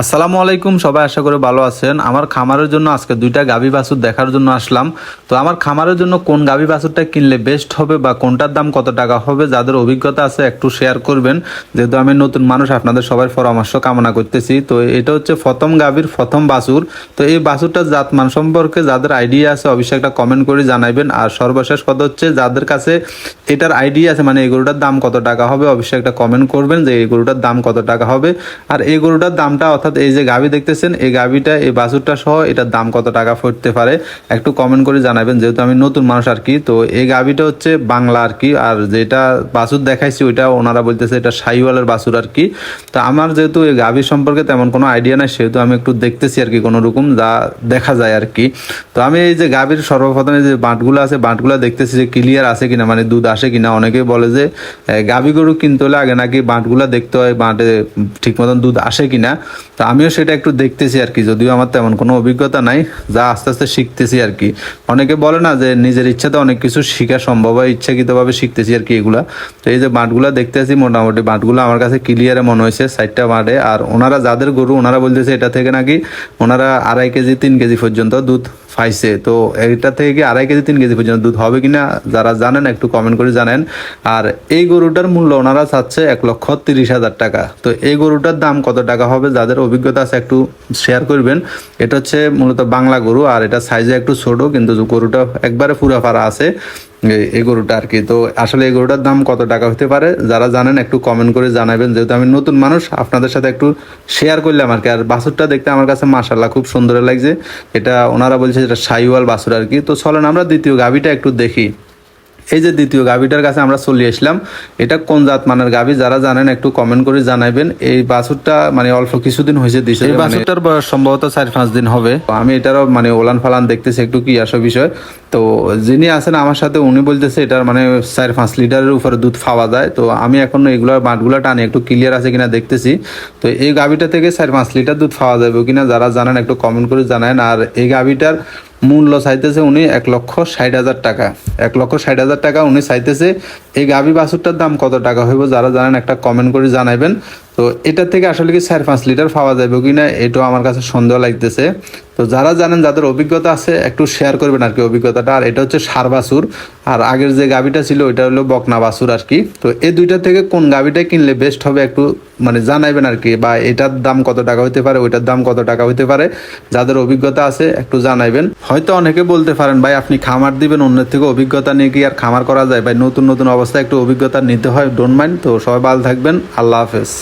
আসসালামু আলাইকুম, সবাই আশা করে ভালো আছেন। আমার খামারের জন্য আজকে দুইটা গাভী বাছুর দেখার জন্য আসলাম। তো আমার খামারের জন্য কোন গাভী বাছুরটা কিনলে বেস্ট হবে বা কোনটার দাম কত টাকা হবে, যাদের অভিজ্ঞতা আছে একটু শেয়ার করবেন। যেহেতু আমি নতুন মানুষ, আপনাদের সবার পরামর্শ কামনা করতেছি। তো এটা হচ্ছে প্রথম গাভীর প্রথম বাছুর। তো এই বাছুরটার জাতমান সম্পর্কে যাদের আইডিয়া আছে অবশ্যই একটা কমেন্ট করে জানাবেন আর সর্বশেষ কথা হচ্ছে, যাদের কাছে এটার আইডিয়া আছে মানে এই গরুটার দাম কত টাকা হবে, অবশ্যই একটা কমেন্ট করবেন যে এই গরুটার দাম কত টাকা হবে। আর এই গরুটার দামটা অর্থাৎ এই যে গাভী দেখতেছেন, এই গাভীটা, এই বাছুরটা সহ এটার দাম কত টাকা পড়তে পারে, একটু কমেন্ট করে জানাবেন। যেহেতু আমি নতুন মানুষ আর কি, তো এই গাভীটা হচ্ছে বাংলা আর কি, আর যেটা বাছুর দেখাইছি ওইটা ওনারা বলতেছে এটা সাইওয়ালের বাছুর আর কি। তো আমার যেহেতু এই গাভী সম্পর্কে তেমন কোনো আইডিয়া নাই, সেহেতু আমি একটু দেখতেছি আর কি কোনো রকম, যা দেখা যায় আর কি। তো আমি এই যে গাভীর সর্বপ্রথমে যে বাঁটগুলো আছে, বাঁটগুলো দেখতেছি যে ক্লিয়ার আছে কিনা মানে দুধ আসে কিনা। অনেকেই বলে যে গাভী গরু কিনতে হলে আগে নাকি বাঁটগুলো দেখতে হয়, বাঁটে ঠিক মতন দুধ আসে কিনা। তো আমিও সেটা একটু দেখতেছি আর কি, যদিও আমার তেমন কোনো অভিজ্ঞতা নাই, যা আস্তে আস্তে শিখতেছি আর কি। অনেকে বলে না যে নিজের ইচ্ছাতে অনেক কিছু শেখা সম্ভব হয়, ইচ্ছাকৃতভাবে শিখতেছি আর কি এগুলা। তো এই যে বাঁটগুলো দেখতেছি, মোটামুটি বাঁটগুলো আমার কাছে ক্লিয়ারে মনে হয়েছে, সাইডটা বাঁটে আর ওনারা যাদের গরু, ওনারা বলতেছে এটা থেকে নাকি ওনারা আড়াই কেজি, তিন কেজি পর্যন্ত দুধ পাইছে তো এটা থেকে আড়াই কেজি, তিন কেজি পর্যন্ত দুধ হবে কিনা যারা জানেন, একটু কমেন্ট করে জানেন। আর এই গরুটার মূল্য ওনারা চাচ্ছে এক লক্ষ তিরিশ হাজার টাকা। তো এই গরুটার দাম কত টাকা হবে যাদের অভিজ্ঞতা আছে একটু শেয়ার করবেন। এটা হচ্ছে মূলত বাংলা গরু, আর এটা সাইজে একটু ছোট, কিন্তু গরুটা একবারে পুরা ফাড়া আছে। এই- গরুটা আর কি। তো আসলে এই গরুটার দাম কত টাকা হতে পারে? যারা জানেন, একটু কমেন্ট করে জানাবেন। যেহেতু আমি নতুন মানুষ, আপনাদের সাথে একটু শেয়ার করলাম আর কি। আর বাছুরটা দেখতে আমার কাছে মাশাল্লাহ খুব সুন্দর লাগছে। এটা ওনারা বলছে এটা সাইওয়াল বাছুর আর কি। তো চলেন আমরা দ্বিতীয় গাভিটা একটু দেখি। এই যে দ্বিতীয় গাভিটার কাছে আমরা চলে আসলাম এটা কোন জাত মানের গাভি? যারা জানেন একটু কমেন্ট করে জানাবেন এই বাছুরটা মানে অল্প কিছুদিন হয়েছে দিছে এই বাছুরটার বয়স সম্ভবত চার পাঁচ দিন হবে। তো আমি এটারও মানে ওলান ফালান দেখতেছি একটু কি আসো বিষয়। তো যিনি আছেন আমার সাথে উনি বলতেছে এটার মানে চার পাঁচ লিটারের উপরে দুধ পাওয়া যায়। তো আমি এখন এগুলোর বাঁটগুলো টানি একটু ক্লিয়ার আছে কিনা দেখতেছি। তো এই গাভিটা থেকে চার পাঁচ লিটার দুধ পাওয়া যাবে কিনা যারা জানেন একটু কমেন্ট করে জানান আর এই গাভিটার মূল্য চাইতেছে উনি এক লক্ষ ষাট হাজার টাকা। এক লক্ষ ষাট হাজার টাকা উনি চাইতেছে, এই গাভী বাছুরটার দাম কত টাকা হইব যারা জানেন একটা কমেন্ট করে জানাবেন তো এটা থেকে আসলে কি চার, পাঁচ লিটার পাওয়া যাবে কিনা, এটাও আমার কাছে সন্দেহ লাগতেছে। তো যারা জানেন, যাদের অভিজ্ঞতা আছে, একটু শেয়ার করবেন আর কি অভিজ্ঞতাটা। আর এটা হচ্ছে সার বাছুর আর আগের যে গাভিটা ছিল, ওইটা হলো বকনা বাছুর আর কি। তো এই দুইটা থেকে কোন গাভিটা কিনলে বেস্ট হবে একটু মানে জানাইবেন আর কি, বা এটার দাম কত টাকা হতে পারে, ওইটার দাম কত টাকা হতে পারে, যাদের অভিজ্ঞতা আছে, একটু জানাইবেন। হয়তো অনেকে বলতে পারেন, ভাই, আপনি খামার দিবেন, অন্যের থেকে অভিজ্ঞতা নিয়ে কি আর খামার করা যায়? ভাই, নতুন নতুন অবস্থায় একটু অভিজ্ঞতা নিতে হয় ডোন্ট মাইন্ড তো সবাই ভালো থাকবেন। আল্লাহ হাফেজ।